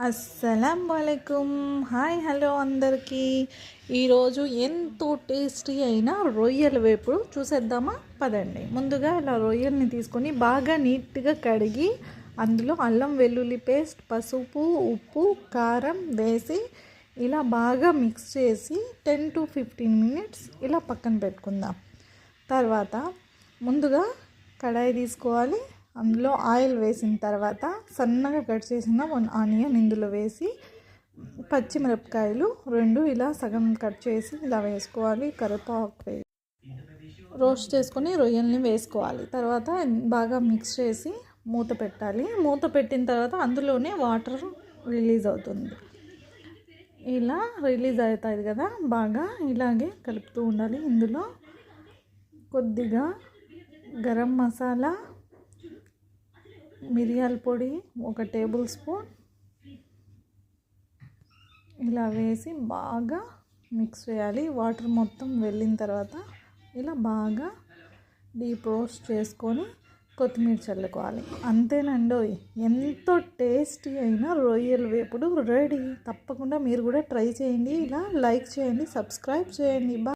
అస్సలం hi hello అందరికీ. ఈరోజు ఎంతో టేస్టీ అయిన రొయ్యల వేపుడు చూసేద్దామా? పదండి. ముందుగా ఇలా రొయ్యల్ని తీసుకొని బాగా నీట్గా కడిగి అందులో అల్లం వెల్లుల్లి పేస్ట్ పసుపు ఉప్పు కారం వేసి ఇలా బాగా మిక్స్ చేసి టెన్ టు ఫిఫ్టీన్ మినిట్స్ ఇలా పక్కన పెట్టుకుందాం. తర్వాత ముందుగా కడాయి తీసుకోవాలి. అందులో ఆయిల్ వేసిన తర్వాత సన్నగా కట్ చేసిన వన్ ఆనియన్ ఇందులో వేసి పచ్చిమిరపకాయలు రెండు ఇలా సగం కట్ చేసి ఇలా వేసుకోవాలి. కరివేపాకు వేసి రోస్ట్ చేసుకొని రొయ్యల్ని వేసుకోవాలి. తర్వాత బాగా మిక్స్ చేసి మూత పెట్టాలి. మూత పెట్టిన తర్వాత అందులోనే వాటర్ రిలీజ్ అవుతుంది. ఇలా రిలీజ్ అవుతుంది కదా బాగా ఇలాగే కలుపుతూ ఉండాలి. ఇందులో కొద్దిగా గరం మసాలా మిరియాల పొడి ఒక టేబుల్ స్పూన్. ఇలా వేసి బాగా మిక్స్ చేయాలి. వాటర్ మొత్తం వెళ్ళిన తర్వాత ఇలా బాగా డీప్ రోస్ట్ చేసుకొని కొత్తిమీర చల్లుకోవాలి. అంతేనండి ఎంతో టేస్టీ అయిన రొయ్యల వేపుడు రెడీ. తప్పకుండా మీరు కూడా ట్రై చేయండి. ఇలా లైక్ చేయండి సబ్స్క్రైబ్ చేయండి. బా